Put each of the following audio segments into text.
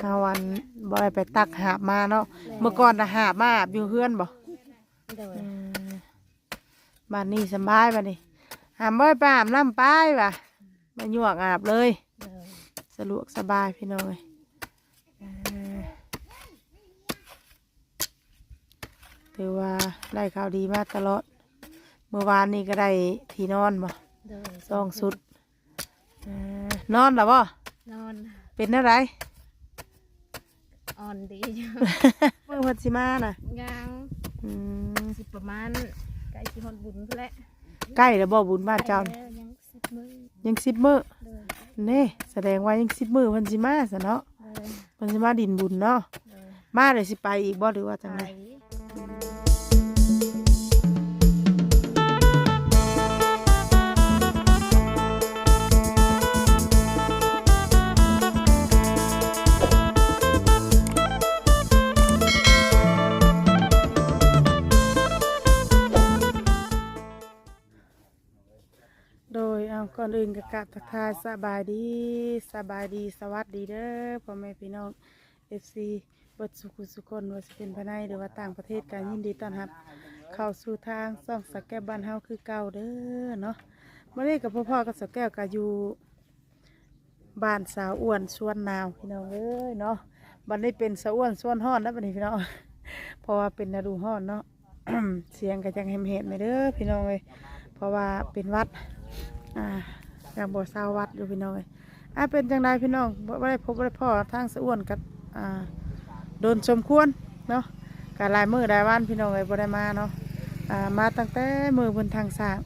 เฮาวันบ่ได้ไปตักหาบมาเนาะเมื่อก่อนน่ะหาบมาอาบอยู่เฮือนบ่โดยอืมบ้านนี้สำบายบัดนี้หามบ่ไปอาบน้ำไปว่ะมาหยวกอาบเลย โดยสะดวกสบายพี่น้องเอ้ยเออถือว่าได้ข่าวดีมาตลอด เมื่อวานนี้ก็ได้ที่นอนบ่โดยสองสุดเออนอนหรอบ่นอนเป็นอะไร อ่อนดีอยู่เมื่อพันสิมาน่ะยังอืมสิประมาณใกล้สิฮอดบุญพุ่นแหละใกล้แล้วบ่บุญบ้านเจ้านี่แล้วยังสิบมื้อยังสิบมื้อโดยเน่แสดงว่ายังสิบมื้อเพันสิมาซะเนาะโดยเพันสิมาดินบุญเนาะโดยมาเลยสิไปอีกบ่หรือว่าจังไปได ก่อนอื่นก็กราบทักทายสบายดีสบายดีสวัสดีเด้อพ่อแม่พี่น้อง FC เบิดสุขุสุคนว่าสิเป็นภายในหรือว่าต่างประเทศการยินดีต้อนรับ เข้าสู่ทางซ่องสแก้วบ้านเฮาคือเก่าเด้อเนาะมื่อนี้กับพ่อพ่อกับสแกวก็อยู่บ้านสาวอ้วนสวนนาวพี่น้องเอ้ยเนาะบัดนี้เป็นสาวอ้วนสวนฮ้อนแล้วบัดนี้พี่น้องเพราะว่าเป็นฤดูฮ้อนเนาะเสียงก็จังเห็มเห็ดๆไปเด้อพี่น้องเลยเพราะว่าเป็นวัด อ่าอย่างบ่เศร้าวัดอยู่พี่น้องอ่าเป็นจังไดพี่น้องบ่บ่ได้พบบ่ได้พ่อทางสะอ้วนกับอ่าโดนสมควรเนาะกาลายมือลายวันพี่น้องเอ้ยบ่ได้มาเนาะอ่ามาตั้งแต่มือเพิ่นทางสร้าง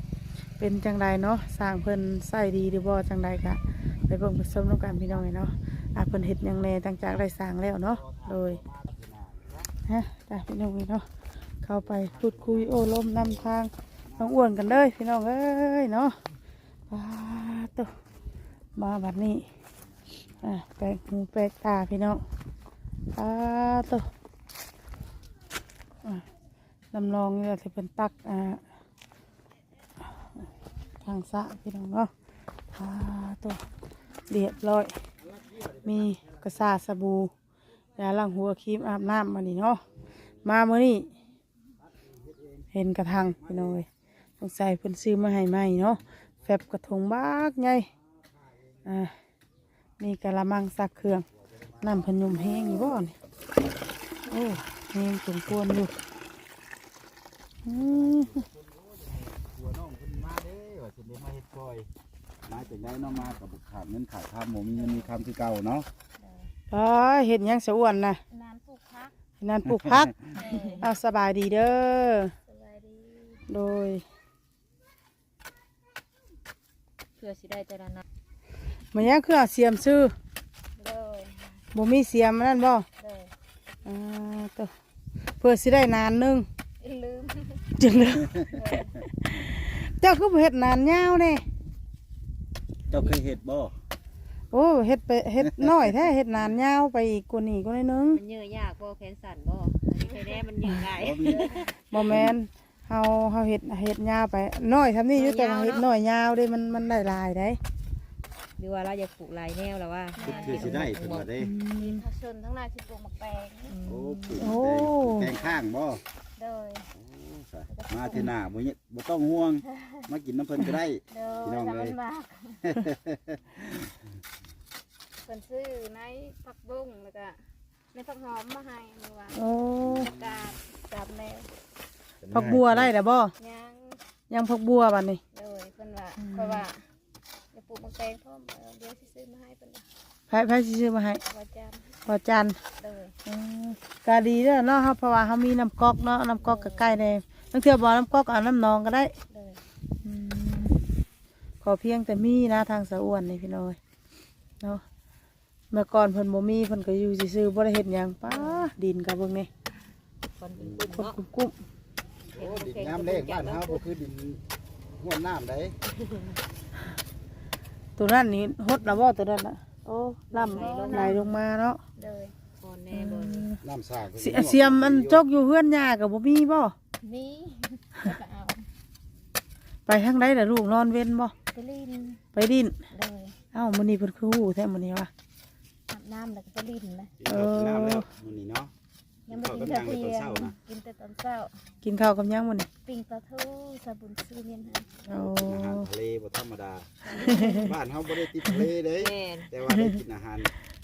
เป็นจังไดเนาะสร้างเพิ่นใส่ดีหรือบ่จังไดกะไปเบิ่งไปชมนํกันพี่น้องเอ้ยเนาะอ่าเพิ่นเฮ็ดยังแน่ตั้งจากได้สร้างแล้วเนาะโดยฮะจ้ะพี่น้องเอ้ยเนาะเข้าไปพูดคุยโอ้ลมนำทางน้องอ้วนกันเลยพี่น้องเอ้ยเนาะ ว้าตัวมาบัดนี้อะแปลกหูแปลกตาพี่น้องว้าตัวอะลำลองเนี่แหละเป็นตักอ่าทางสะพี่น้องเนาะว้าตัวเรียบร้อย มีกระสาสบู่ยาล้างหัวครีมอาบน้ำมานี่เนาะมาเมื่อนี้เห็นกระทังพี่น้องเลยสงสัยเพิ่นซื้อมาให้ใหม่เนาะ แฟบกระทงบากไงอ่ามีกะละมังซักเครื่องน้ำพนมแห้งอยู่บ่นี่โอ้แห้งสมควรอยู่อืมหัวน้องเพิ่นมาเด้อว่าสิได้มาเฮ็ดซอยมาจากได้เนาะมากับขาดเงินขาดคำหมูมีเงินมีคำคือเก่าเนาะอ๋อเห็นยังสะอ้วนนะนานปลูกพักเห็นนั่นปลูกพัก เอาสบายดีเด้อ สบายดี โดย เพื่อสิได้แต่ละนัดมันยังคือเอาเสียมซื้อโดยบ่มีเสียมนั่นบ่โดยอ่าตัวเพื่อสิได้นานหนึงลืมจึงเลยเจ้าคือบ่เฮ็ดนานยาวเด้เจ้าเคยเฮ็ดบ่โอ้เฮ็ดไปเฮ็ดน้อยแท้เฮ็ดนานยาวไปอีกกว่านี้ก็ได้นึงมันเยอะยากบ่แขนสั่นบ่อันนี้เคยแน่มันเยอะง่ายบ่มีบ่แม่น เฮาเฮาเฮ็ดเฮ็ดยาวไปน้อยทำนี่อยู่แต่ว่าเฮ็ดน้อยยาวเด้มันมันได้หลายได้หรือว่าเราอยากปลูกหลายแนวแล้วว่าคือคือสิได้เพิ่นว่าเด้มีผักชนทั้งหน้าที่ปลูกหมักแตงโอ้ปลูกโอ้แตงแตงข้างบ่โดยโอ้ซะมาเที่หน้าบ่เนี่ยบ่ต้องห่วง มากินน้ำเพิ่นก็ได้โดพี่ยน้องทำเลมัยนมากเป็นซื้อในผักบุ้งแล้วก็ในผักหอมมาให้มือว่าโอ้กาดกาบแมว ผักบัวได้แล้วบ่ยังยังผักบัวบัดนี้โดยเพิ่นว่าเพราะว่าจะปลูกหมักแตงพร้อมเออเดี๋ยวสิซื้อมาให้เพิ่นว่าไผไผสิซื้อมาให้ว่าจานพอจันทร์โดยอืมก็ดีเด้อเนาะครับเพราะว่าเฮามีน้ำก๊อกเนาะน้ำก๊อกก็ใกล้แน่บางเทื่อบ่น้ำก๊อกเอาน้ำหนองก็ได้โดยอืมขอเพียงแต่มีนะทางสะอ้วนนี่พี่น้อยเนาะเมื่อก่อนเพิ่นบ่มีเพิ่นก็อยู่ซื่อๆบ่ได้เฮ็ดหยังป้าดินกับเบิ่งนี่คนเป็นกลุ่มคนเนาะกุ้ม โอ้ดินน้ำแรกบ้านเฮาบ่คือดินห้วนน้ำได้ๆตัวนั้นนี่ฮดแล้วบ่ตัวนั้นน่ะโอ้ล่ำไหลลงมาเนาะโดยคนแน่บ่น้ำสร้างเสียเสียมมันจกอยู่เฮือนยาก็บ่มีบ่มีแล้วก็เอาไปทางใดล่ะลูกนอนเว้นบ่ไปลินไปดินโดยเอ้ามื้อนี้เพิ่นคือฮู้แท้มื้อนี้วะอาบน้ำแล้วก็ไปลิ้นนะกินข้าวกินน้ำแล้วมื้อนี้เนาะ ยังไม่กินข้าแต่วกับเที่หยังยในตอนเช้างนะกินแต่ตอนเช้า กินข้าวกับหยังมื้อนี่ปิ้งปลาทูสาบุนซื้อเมียนให้โอ้อาหารทะเลบ่ธรรมดา บ้านเฮาบ่ได้ติดทะเลเด้แม่นแต่ว่าได้กินอาหาร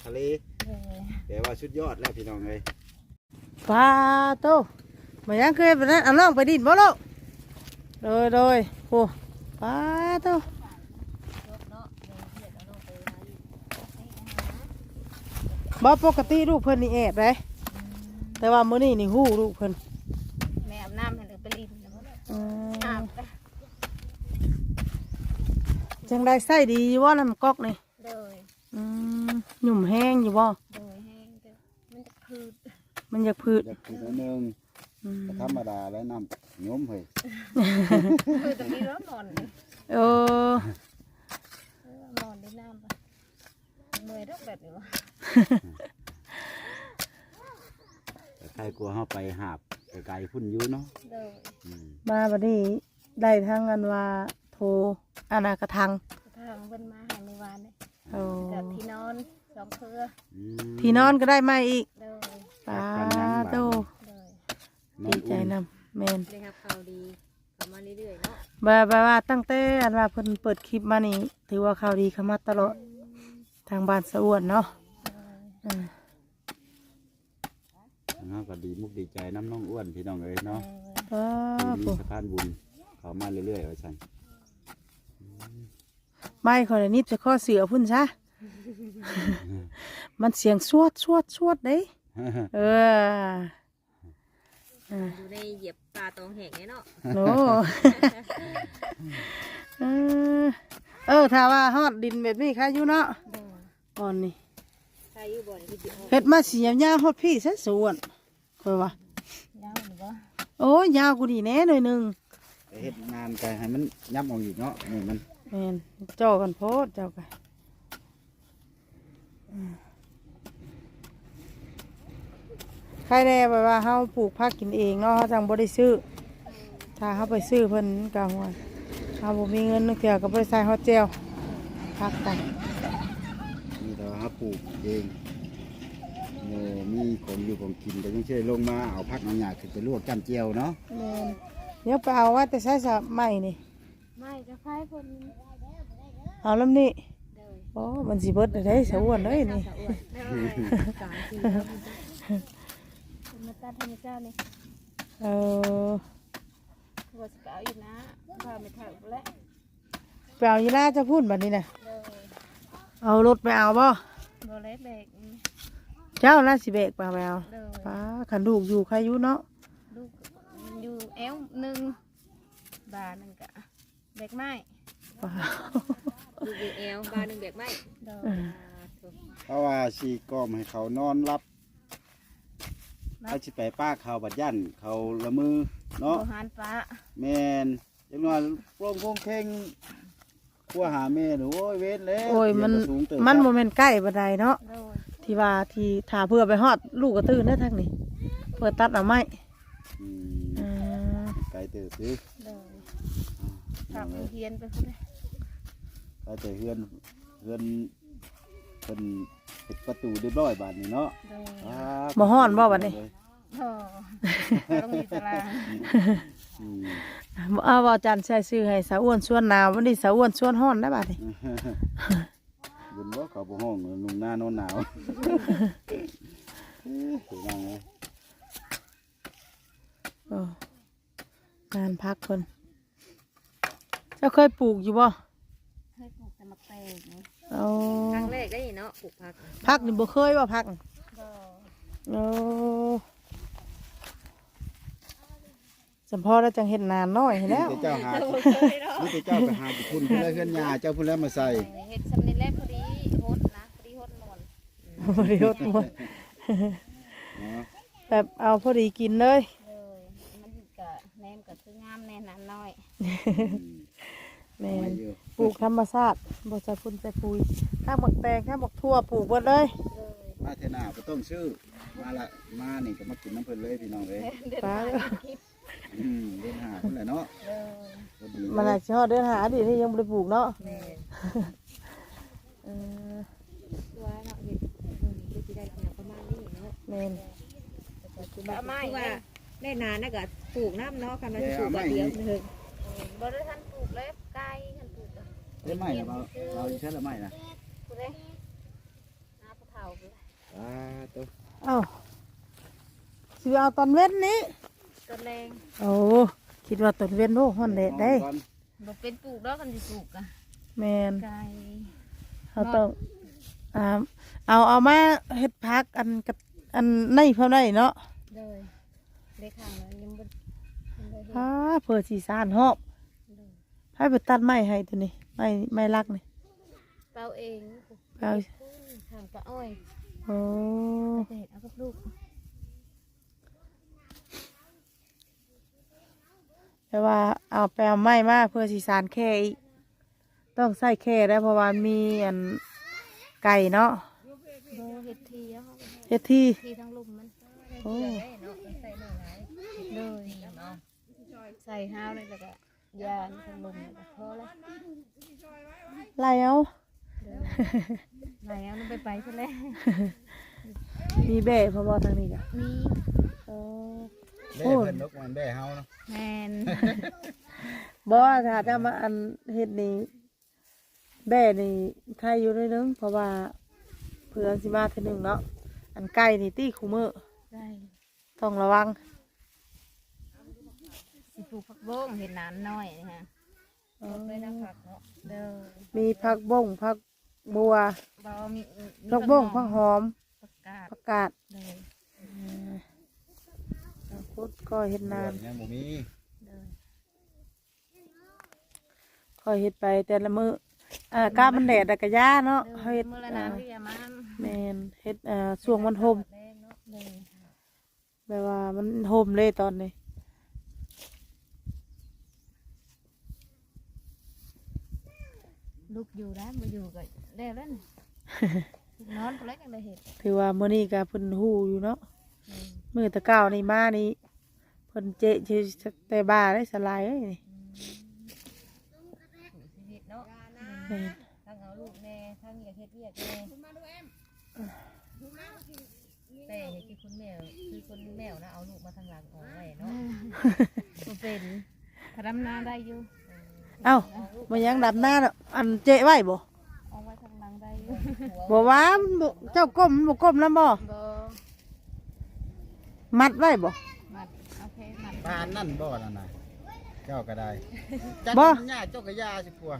ทะเลเลยแต่ว่าสุดยอดแล้วพี่น้องเอ้ยปลาโตมายังเคยไปนั้นเอาน้องไปดินบ่ลูกโดยโดยโอ้ปลาโตรถเนาะเดี๋ยวเดี๋ยวเราลงไปหาอยู่บ่ปกติลูกเพิ่นนี่แอบเลย แต่ว่ามื้อนี้นี่ฮู้ลูกเพิ่นแม่อาบน้ำให้เลยไปลิ้นแล้วก็อือามบไปจังได้ใส่ดีอยู่บ่น้ำก๊อกนี่เลยอืมหยุ่มแห้งอยู่บ่เลยแห้งเด้อมันจะคืดมันอยากพืชอยากกินอันหนึงอืมก็ธรรมดาแล้วน้ำย้มเฮ้ยคืดตรงนี้ร้อนนอนเลยเออเออนอนได้น้ำปะเมื่อยรักแบบนี้วะ แต่ใครกลัวเฮาไปหาบไกลๆพุ่นอยู่เนาะเลยอืมมาบัดนี้ได้ทั้งอันว่าโทรอานากระทังทางเพิ่นมาใหาเมื่อวานเนี่ยโอ้กับที่นอนสองเครืออืมที่นอนก็ได้มาอีกเลยปลาโตเลยนอดีนใจอุ่นนำแม่นได้รับข่าวดีเข้ามาเรื่อยๆเนาะบ่าบ่าว่าตั้งแต่อันว่าเพิ่นเปิดคลิปมานี่ถือว่าข่าวดีเข้ามาตลอดทางบ้านสะอ้วนเนาะอ่า เนาะก็ดีมุกดีใจน้ำน้องอ้วนพี่น้องเอ้ยเนาะปลามีโตสะพานบุญเขามาเรื่อยๆเอาฉันไม่ขอได้นิดจะข้อเสือพุ่นซะ มันเสียงสวดสวดสวดเด้ เอออ่าอยู่ในเหยียบปลาตองแห้งไงเนาะโน เออเออถ้าว่าฮอดดินแบบนี้ค่ะอยู่เนาะเลยอ่อนนี่ ใครอยู่บ่อนที่สิออกเฮ็ดมาสียาวๆฮอดพี่ซะสวน ค่อยว่ายาวหรือว่าโอ้ยยาวกูนี่แน่หน่อยหนึงแต่เฮ็ดนานก็ให้มันยับออกอีกเนาะนี่มันแม่นเจ้ากันโพดเจ้ากันอืมใครแน่แบบว่าเฮาปลูกผักกินเองเนาะเฮาจังบ่ได้ซื้อ ถ้าเฮาไปซื้อเพิ่นก็ว่าเฮาบ่มีเงินนึกเถื่อก็บ่ได้ใส่ฮอดแจวผักกันมีแต่ว่าปลูกเองโมมีของอยู่ของกินแต่ยังเชื่อลงมาเอาพักเอาหยาขึ้นไปลวกจ้ำเจียวเนาะแม่นเดี๋ยวไปเอาว่าแต่ใช้สะไม้นี่ไม่จะคล้ายคนเอาลำนี้เลยโอ้มันสิเบิดได้สะอ้วนเลยนี่เลยสามสี่มาตัดธรรมชาตินี่เออว่าจะเอาอีกนะพาไม่ถ่ายแล้วไปเอายีราจะพูดบัดนี้นะเลยเอารถไปเอาบ่โบเล็กเด็ก เจ้าน่าสิเบกไปเอาไปเอาเลยป้าขันลูกอยู่ใครอยู่เนาะลูกอยู่แอวหนึ่งบาทหนึ่งกะเด็กไม้ป้าลูกอยู่แอลบาหนึ่งแบบไม่เดินเอออ่าถูกเพราะว่าชีกล้อมให้เขานอนรับเขาสิไปป้าเขาบัดยันเขาละมือโบเนาะหานฟ้าแมนจังหวะโปร่งโพงเข่งขั้วหาแม่หนูโอ้ยเว้นแล้วโอ้ยมัน เดี๋วก็สูงเติบมันคโมรับเมนใกล้บันไดเนาะโดย ที่ว่าที่ถาเพื่อไปฮอดลูกกระตื้นได้อทางนี้เพื่อตัดเอาไม้อืมอ่าไกลเติบซื้อโดยทำเฮียนไปคนเลยไกลเติบเฮือนเฮือนเป็นปิดประตูเรียบร้อยบานนี้เนาะโดยครับบ่ฮ้อนบ่บัดนี้โอ้ต้องมีตารางอืมบ่เอาบ่จันใส่ซื้อให้สาวอ้วนส่วนหนาววันนี้สาวอ้วนส่วนฮ้อนได้บัดนี้ บุญบ่เขาบ่ห้องนุ่งหน้านอนหนาวสวยงามเลยโอ้งานพักคนเจ้าเคยปลูกอยู่บ่ให้ปลูกแต่มะเตงนี่เอาครั้งแรกได้เนาะปลูกผักพักนี่บ่เคยบ่พักก็โอ้จำพ่อแล้วจังเห็ดนานน้อยให้แล้ว นี่แต่เจ้าหานี่แต่เจ้าไปหาบุญคุณเพื่อนเพื่อนยาเจ้าเพื่อนแล้วมาใส่เห็ดสำเร็จแล้วพอดีนะพอดีโฮดหมด บริโภคหมดเนาะแบบเอาพอดีกินเลยเลยมันก็แนมก็คืองามแน่นานน้อยอืมแม่เอานอยู่ปลูกธรรมชาติบ่ใส่ฝุ่นใส่ปุ๋ยถ้าหมกแตงถ้าหมกทั่วปลูกหมดเลยเลยมาเทนาบ่ต้องซื้อมาละมานี่ก็มากินน้ำเพิ่นเลยพี่น้องเอ้ยเดินป้ามาคลิปอืมเล่นหาเพิ่นแหละเนาะเลยพอดีมันอาจจะฮอดเดือนหาดิที่ยังบ่ได้ปลูกเนาะแม่ เออ ตัวเนาะเห็ด แม่นเอาไม้คือว่าเนี่ยได้นานนะก็ปลูกน้ำเนาะกันว่าสิปลูกแบบเดียวเถิงบ่ได้ทันปลูกเลยไก่ทันปลูกอะได้ไหมเราเราใช้ละไหมนะผู้ใดหาผู้เฒ่าผู้ใดอ่าตัวเอ้าสิเอาตอนเว้นนี้ต้นแรงโอ้คิดว่าตอนเว้นโอ้ฮ้อนแดดได้ก่อนบ่เป็นปลูกดอกกันสิปลูกอะแม่นไก่เขาต้องอ่าเอาเอามาเฮ็ดพักอันกับ อันในเพิ่นได้เนาะเลยเลขข้างนั้นยังบ่ยังบ่เห็นอ้าเพื่อสีสานหอบให้ไปตัดไม้ให้ตัวนี้ไม้ไม้รักนี่เปล่าเองไปเอาทางปลาอ้อยโอ้จะเห็นเอากับลูกแต่ว่าเอาไปเอาไม้มาเพื่อสีสานแค่อีกต้องใส่แค่ได้เพราะว่ามีอันไก่เนาะ โบเห็ดทีแล้วเขาเฮ็ดที่ทีทั้งลุมมันโอ้เนาะใส่หน่อยหลายเลยเนาะใส่ห้าวเลยแล้วก็ยาทั้งลุมแล้วก็พอแล้วไล่เอาเดินไหนเอาลงไปไปซะแล้วมีแบ่เพราะว่าทางนี้กะมีโอ้แบ่เพิ่นนกมันแบ่เฮาเนาะแมนบ่ถ้าจะมาอันเฮ็ดนี่แบ่นี่ใครอยู่ได้นึงเพราะว่า เพื่อนสิมาเทื่อหนึงเนาะอันไก่นี่ตี้คู่มือได้ต้องระวังสิปลูกผักบงเห็ดหนานน้อยนี่ฮะเลยนะผักเนาะเด้อมีผักบงผักบัวบอมีมีผักบงผักหอมผักกาดผักกาดเลยผักพุดก็เห็ดนานยังบ่มีเลยก็เห็ดไปแต่ละมืออ่ากามันแดดอะกะยาเนาะเด้อเขาเห็ดมื่อละอ่าน้ำที่ยามันแมนเห็ดอ่าช่วงมันโฮมเลยแบบว่ามันโฮมเลยตอนนี้ลูกอยู่นะมาอยู่ก็แล้วแล้วนี่ลูกนอนก็เลยจังได้เห็ดถือว่ามื้อนี้ก็เพิ่นฮู้อยู่เนาะอืมมื้อตะเก้านี่มานี่เพิ่นเจ๊ชื่อแต่บ้าได้สลายเอ้ยนี่ ชีวิตเนาะ แม่นทั้งเอาลูกแน่ทั้งอยากเฮ็ดเวียกแน่แต่เห็นคือคุณแมวคือคุณแมวนะเอาลูกมาทางหลังของไว้เนาะบ่เป็นถ้าดำนาได้อยู่เอ้ามายังดับหน้าเนาะอันเจ๊ไว้บ่เอาไว้ทางหลังได้อยู่บ่ว่ามันบ่เจ้าก้มมันบ่ก้มนำบ่บ่มัดไว้บ่มัดโอเคมัด ปานนั่นบ่นั่นน่ะ เจ้าก็ได้บ่จักหญ้าเจ้าก็ยาสิกลัว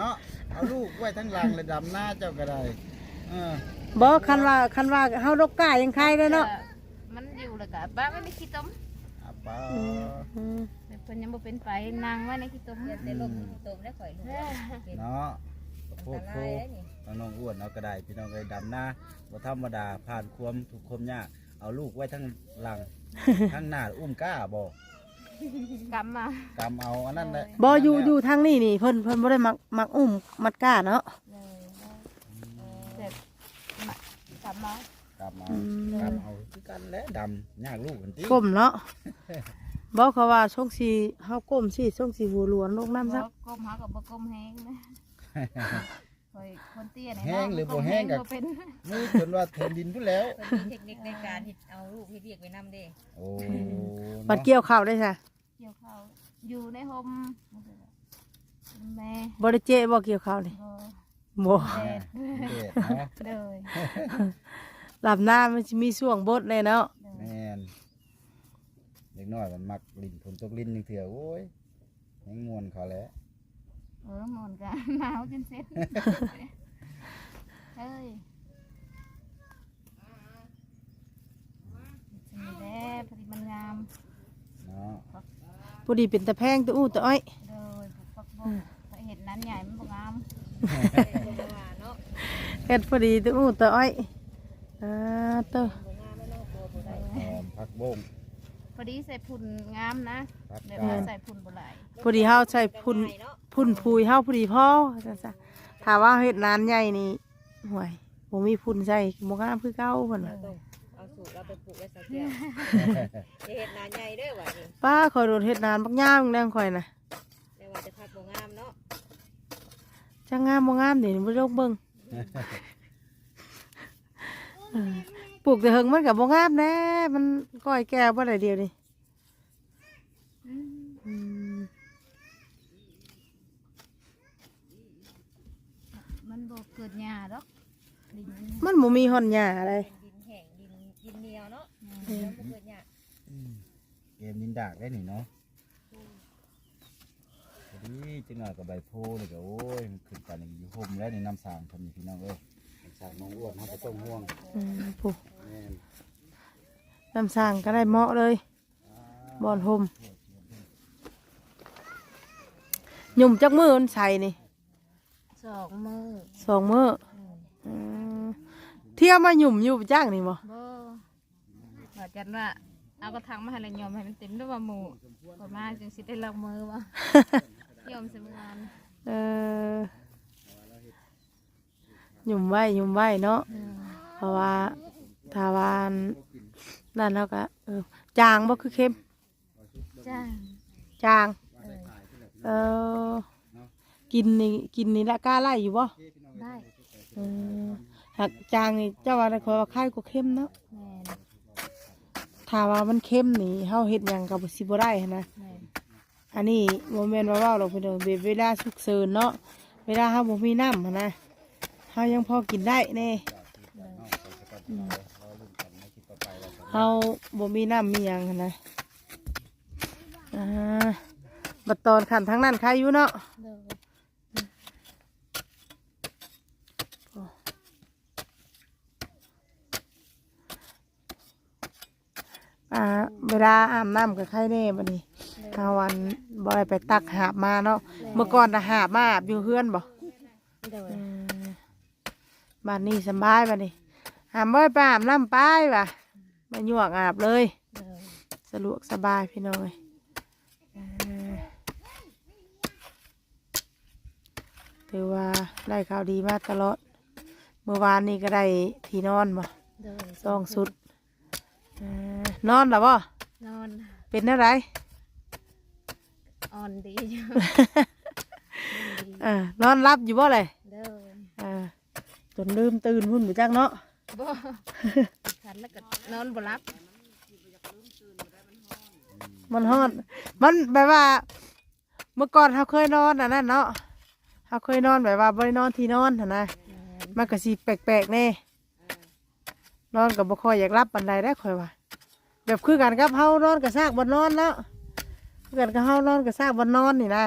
เนาะเอาลูกไว้ทั้งหลังเลยดำหน้าเจ้าก็ได้เออบ่คันว่าคันว่าเฮาดกกายังใครได้เนาะมันอยู่แล้วก็บ้านไม่มีขี้ต้มอะเปล่าอืมแต่เพิ่นยังบ่เป็นไปนางไว้ในขี้ต้มเดี๋ยวแต่ลมตมได้ข่อยลูกเป็นเนาะโคอันตรตโครายได้นี่น้องอ้วนเอาก็ได้พี่น้องเอ้ยดำหน้าบ่ธรรมดาผ่านความทุกข์ความยากเอาลูกไว้ทั้งหลังทั้งหน้าอุ้มกล้าบ่ กำมากำเอาอันนั้นแหละบ่อยู่อยู่ทางนี้นี่เพิ่นเพิ่นบ่ได้มักมักอุ้มมัดกาเนาะ เลยเสร็จมากำมากำเอาอืมกำเอาคือกันแหละดำยากลูกกันติก้มเนาะบอกเขาว่าช่วงสีเฮาก้มสิช่วงสีหัวหลวนลงน้ำซักก้มหากับบ่ก้มแห้งนะ คอยคนเตี้ยนี่แห้งหรือบ่แห้งกับบ่เป็นมือจนว่าเทนดินพุ่นแล้วเพิ่นมีเทคนิคในการเฮ็ดเอาลูกเฮ็ดเวียกไว้นำเด้โอ้ปัดเกี่ยวข้าวได้ค่ะเกี่ยวข้าวอยู่ในห่มแม่บ่ได้เจ๊บ่เกี่ยวข้าวนี่บ่บ่แม่เด็ดเนาะเลยหลับหน้ามันสิมีช่วงบดเลยเนาะแม่นเด็กน้อยมันมักลิ้นฝนตกลิ้นนึงเถื่อโอ้ยยังม่วนเขาแหล้ว เออหมอนกันหนาวจนเสร็ จเฮ้ยนี่แหละพอดีมันงามเนาะพอดีเป็นตะแพงตะอู้ตะอ้อยเลยปลูกฟักบงถ้าเห็ดนั้นใหญ่มันบ่งามว่าเนาะเฮ็ดพอดีตะอู้ตะอ้อยอ่าเตอหอมผักบงพอดีใส่พุ่นงามนะผักแบบกาว่าดใส่พุ่นบ่หลายพอดีเฮาใส่พุ่นง่ายเนาะพุ่นพุยเฮาพอดีพอจังซะถ้าว่าเฮ็ดนานใหญ่นี่ ห่วยบ่มีพุ่นใส่บ่งามคือเก่าเพิ่นว่าต้องเอาสูตรเราไปปลูกไว้สักแก้วจะเฮ็ดนาใหญ่เด้อว่านี่ป้าคอยโดนเฮ็ดนานบักยามแน่ข่อยน่ะแต่ว่าจะพักบ่งามเนาะจังงามบ่งามนี่บ่ลงเบิ่งเออปลูกแต่เฮิงมันกับบ่งามแน่มันก้อยแก้วบ่ได้เดียวนี่ อืม อืม มันบ่ เกิดหญ้าดอกดินมันมันบ่มีห่อนหญ้าอะไรดินแห้งดินดินเหนียวเนาะแล้วบ่เกิดหยากเกมดินดากได้นี่เนาะพอดีจังหน่อยกับใบโพนี่ก็โอ้ยมันขึ้นไปนี่อยู่ห่มแล้วนี่น้ำสางทำนี่พี่น้องเอ้ยน้ำสางน้องอ้วนเขาก็ต้องห่วงอืมผู้แม่นน้ำสร้างก็ได้เหมาะเลยบ่อนห่มหยุ่มจักมือมันใส่นี่ สองมือสองมืออืมเที่ยวมาหยุ่มอยู่จ้างนี่บ่บ่บอกจันว่าเอากระถางมาให้แล้วยอมให้มันเต็มด้วยว่าหมู่พอมาจึงสิได้ลงมือว่ายอมสมงานเออหยุ่มไว้หยุ่มไว้เนาะอืมเพราะว่าถ้าวาอันนั่นแล้วก็เออจางบ่คือเข้มจ้าจาง เออ กินนี่กินนี่ละกล้าไล่อยู่บ่ได้เออหากจางนี่เจ้าว่าได้ขอว่าคล้ายกว่าเข้มเนาะแม่นถ้าว่ามันเข้มนี่เฮาเฮ็ดหยังก็บ่สิบ่ได้หั้นนะ แม่นอันนี้บ่แม่นว่าเว้าดอกเพิ่นเด้อเวเวลาฉุกเฉินเนาะเวลาเฮาบ่มีน้ำหั้นนะเฮายังพอกินได้แน่อืมเฮาบ่มีน้ำมีหยังหั้นนะอ่าบัดตอนขันทั้งนั้นใครอยู่เนาะ เด้อ อ่าเวลาอาบน้ำกับใครแน่บัดนี้เฮาวันบ่ได้ไปตักหาบมาเนาะเมื่อก่อนน่ะหาบมาอาบอยู่เฮือนบ่เด้ออืมบ้านนี้สำบายบ้านนี้หามบ่อยไปอาบน้ำไปว่ะมาหยวกอาบเลยเด้อสะดวกสบายพี่น้อยเออถือว่าได้ข่าวดีมากตลอด เมื่อวานนี้ก็ได้ที่นอนบ่เด้อสองสุดเออ นอนหรอบ่นอนเป็นอะไรอ่อนดีอยู่เออนอนรับอยู่บ่เลยเด้อเออจนลืมตื่นหุ่นไปจักเนาะบ่ขันแล้วก็นอนบ่หลับมันฮอดมันแบบว่า เมื่อก่อนเขาเคยนอนอันนั้นเนาะเขาเคยนอนแบบว่าบรินอนที่นอนหั่นนะแม่นมันก็สิแปลกๆแน่นอนกับบ่ค่อยอยากรับปันใดได้ค่อยว่า แบบคือกันกับเฮานอนกับซากบนนอนเนาะคือกันกับเฮานอนกับซากบนนอนนี่นะ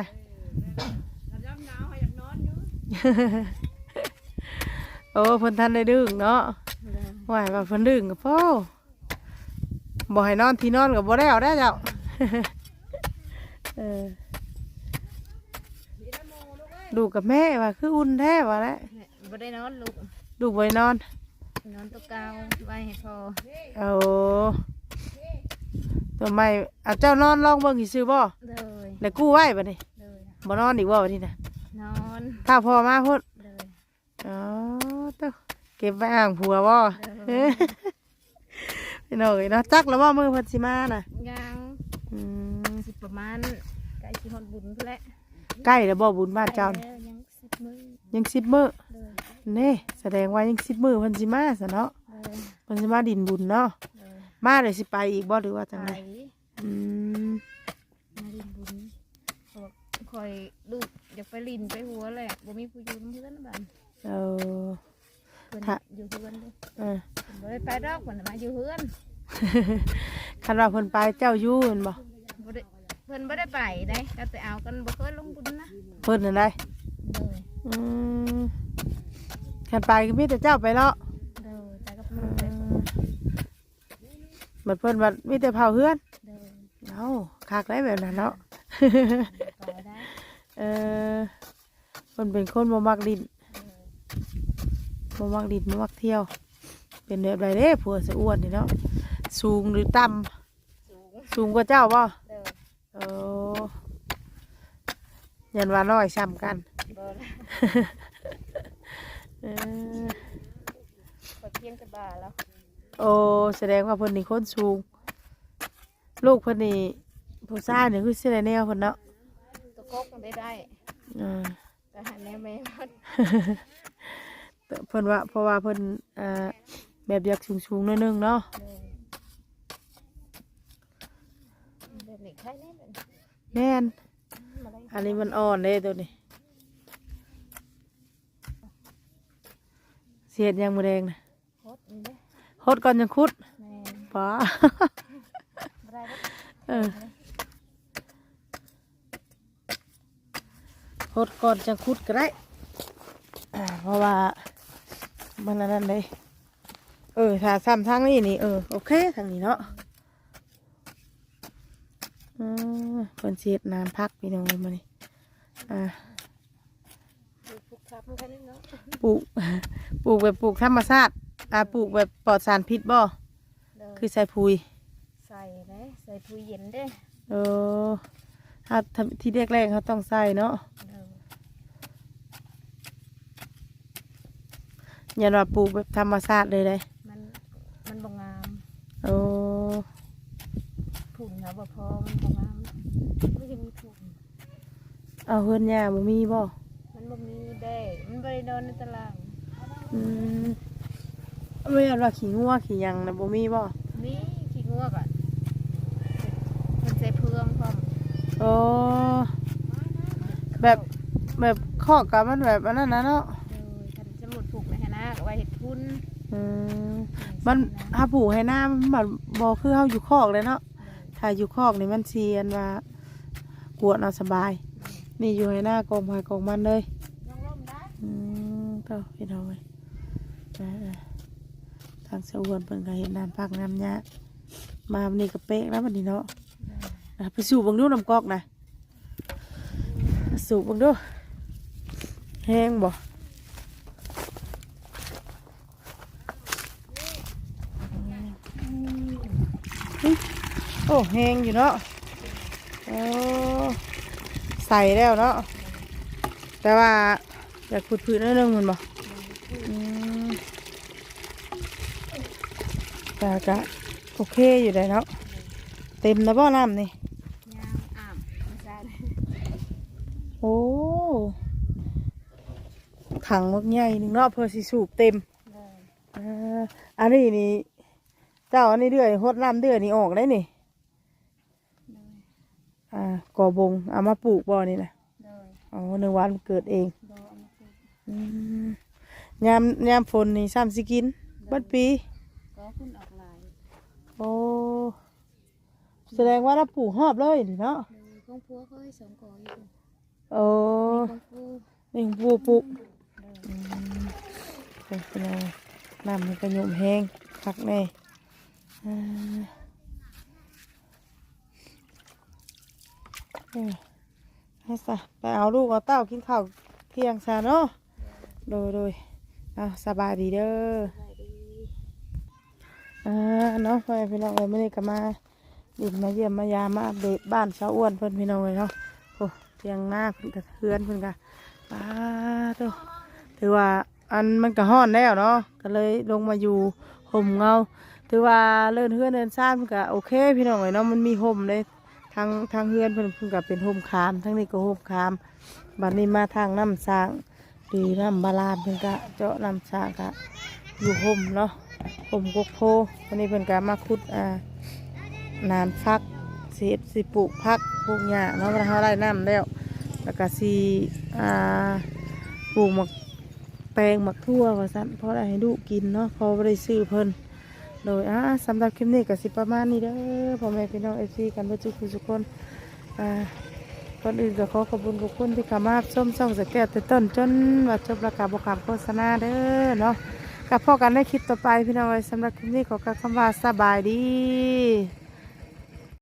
โอ้เพิ่นทันได้ดึงเนาะเด้อว่าว่าเพิ่นดึงกับพ่อบ่ให้นอนที่นอนกับบ่ได้เอาได้เจ้าเออดูกับแม่ว่าคืออุ่นแท้ว่าแล้วแม่บ่ได้นอนลูกดูบ่ได้นอน นอนตัวเก่าไว้ให้พอเอาตัวไม่เอาเจ้านอนลองเบิ่งสิซื้อบ่เด้อแล้วกู้ไว้บัดนี้เด้อบ่นอนอีกบ่บัดนี้น่ะนอนถ้าพอมาพุ่นเด้ออ๋อเต้าเก็บไว้อ่างผัวบ่เด้อพี่น้องเอ้ยเนาะจักแล้วบ่มือเพิ่นสิมาน่ะยังอืมสิประมาณใกล้สิฮอดบุญพุ่นแหละใกล้แล้วบ่บุญบ้านเจ้าน่ะใกล้แล้วยังสิบมื้อยังสิบมื้อ เด้อเน่แสดงว่ายังสิบมื้อเพิ่นสิมาซะเนาะเด้อเพิ่นสิมาดินบุญเนาะเด้อมาเลยสิไปอีกบ่หรือว่าจังไปไดอืมมาลินบุญเขาบอกคอยลูกอยากไปลินไปหัวแหละบ่มีผู้อยู่นำเพื่อนบ้านเออเพิ่นค่ะอยู่เพื่อนเด้อเออเพิ่นบ่ได้ไปดอกเพิ่นมาอยู่เพื่อนคันว่าเพิ่นไปเจ้าอยู่แม่นบ่บ่ได้เพิ่นบ่ได้ไปได้ก็แต่เอากันบ่เคยลงบุญนะเพิ่นนั่นได้เด้ออืม คันไปก็มีแต่เจ้าไปเนาะเด้อแต่กับอืลูกไปมบัดเพิ่นบัดมีแต่เผาเฮือนเด้อเอ้าคักได้แบบนั้นเนาะไปได้เออเพิ่นเป็นคนบ่มักดินบ่มักดินบ่มักเที่ยว เป็นแบบไรเด้ผัวสะอ้วนนี่เนาะ สูงหรือต่ำสูงสูงกว่าเจ้าบ่เด้อโอ้ยันว่าน้อยซ้ำกันบ่ได้เออ ขอเพียงแต่บ่าแล้ว โอ้แสดงว่าเพิ่นนี่คนสูง ลูกเพิ่นนี่ผู้ชายนี่คือสิได้แนวเพิ่นเนาะตะกกมันได้ได้อ่าแต่หันแนวแม่มันแต่เพิ่นว่าเพราะว่าเพิ่นอ่าแบบอยากสูงๆหนิดนึงเนาะเลยแบบนี้ใครแน่แบบนี้แม่นมาได้อันนี้มันอ่อนเลยตัวนี้ เสียดยังมือแดงนะโคตรนี่เด้ฮดก่อนยังคุดแม่นป้าบ่ได้เด้อเออฮดก่อนจะคุดก็ได้อ่าเพราะว่ามันอันนั้นเลยเออถ้าซ้ำทางนี้นี่เออโอเคทางนี้เนาะอืมคนเสียดนานพักพี่น้องเลยมานี่อ่า อยู่ฟุกทับมันแค่นี้เนาะปลูก ปลูกแบบปลูกธรรมชาติอ่าปลูกแบบปลอดสารพิษบ่เด้อคือใส่ปุ๋ยใส่เด้ใส่ปุ๋ยเย็นเด้เออถ้าทำที่แรกๆเขาต้องใส่เนาะเด้ออย่าว่าปลูกแบบธรรมชาติเลยเลยมันมันบ่งามโอ้ผุ่นเขาบ่พอมันบ่งามมันจะมีผุ่นเอาเฮือนหญ้าบ่มีบ่มัน บ่มีแด้ มันบ่ได้นอนในตาราง อืมไม่อยากว่าขี้งัวขี้หยังนะบ่มีบ่มีขี้งัวก่อนมันใส่เพืองพร้อมโอ้แบบแบบข้อกับมันแบบอันนั้นนะเนาะเด้อคันสมุดผูกไว้ให้นะก็ไว้เฮ็ดทุนอืมมันถ้าปลูกให้หน้ามันแบบบ่คือเฮาอยู่คอกเลยเนาะถ้าอยู่คอกนี่มันเซียนว่ากวดเอาสบาย นี่อยู่ให้หน้ากองพายกองมันเลย ลองร่มได้ อืมเต้าพี่น้องเอ้ยทางเสะอวนเพิ่นก็เห็นน้ำพักน้ำยามาวันนี้ก็เป๊ะแล้ววันนี้เนาะไปสูบบังดูน้ำกอกนะสูบบังดูแห้งบ่อุ๊ยโอ้แห้งอยู่เนาะใส่แล้วเนาะแต่ว่า อยากพูดพื้นนิดนึงมันบอกแต่ก็โอเคอยู่เลยเนาะเต็มแล้วบ่น้ำนี่ยามอาบไม่ใช่เลยโอ้ถังมักใหญ่หนึ่งเนาะเพื่อสิสูบเต็มเลยอ่าอันนี้นี่เจ้าอันนี้เดือยหดน้ำเดือยนี่ออกได้นี่เลยอ่ากอบงเอามาปลูกบ่อนี่นะเลยอ๋อหนึ่งวันเกิดเองโดนเอามาปลูกอืมยามยามฝนนี่ซ้ำสิกินเบัดปี ก็คุณออกลายโอ้แสดงว่าเราปลูกหอบเลยนี่เนาะเลยกองพัวเขาให้สองกออยู่โอ้กองปูนี่ของปลูกปลูกเลยอืมเป็นไงน้ำมันก็หยุ่มแห้งคักแน่อ่าเออให้ซะไปเอาลูกเอาเต้ากินข้าวเที่ยงซะเนาะ โดยโดยเอาสบายดีเด้อสบายดีอ่าเนาะพี่น้องเอ้ยมื่อนี้ก็มาดินมาเยี่ยมมายามมาอัปเดตบ้านชาวอ้วนเพิ่นพี่น้องเลยเนาะโอ้เพียงหน้าเพิ่นกระเทือนเพิ่อนกะป้าโตถือว่าอันมันก็ฮ้อนแล้วเนาะก็เลยลงมาอยู่ห่มเงาถือว่าเลื่อนเฮือนเดินซ่านเพิ่นก็โอเค พี่น้องเลยเนาะมันมีห่มเลยทางทางเฮือนเพิ่นเพิ่นก็เป็นห่มคามทั้งนี้ก็ห่มคามบัดนี้มาทางน้ำสร้างีน้ำบาลานเพิ่นก็เจาะน้ำสาก็อยู่ห่มเนาะผมกกโพวันนี้เพิ่นก็มาขุดอ่านานฟักเสิสิปลูกพักปลูกหญ้าเนาะเวลาเขาได้น้ำแล้วแล้วก็สิอ่าปลูกหมักแตงหมักทั่วว่าซั่นเพราะได้ให้ลูกกินเนาะพอบ่ได้ซื้อเพิ่นโดยอ่าสำหรับคลิปนี้ก็สิประมาณนี้เด้อพ่อแม่พี่น้อง FC กันเบ่ทุกผู้ทุกคนอ่า ก่อนอื่นก็ขอขอบคุณทุคุณที่ขามาชมช่องสแกตแต่ต้นจนว่าจบระการบ่ขามโฆษณาเด้อเนาะกับพ่อกันได้คลิปต่อไปพี่น้องเอ้ยสำหรับคลิปนี้ขอกล่คำว่าสบายดี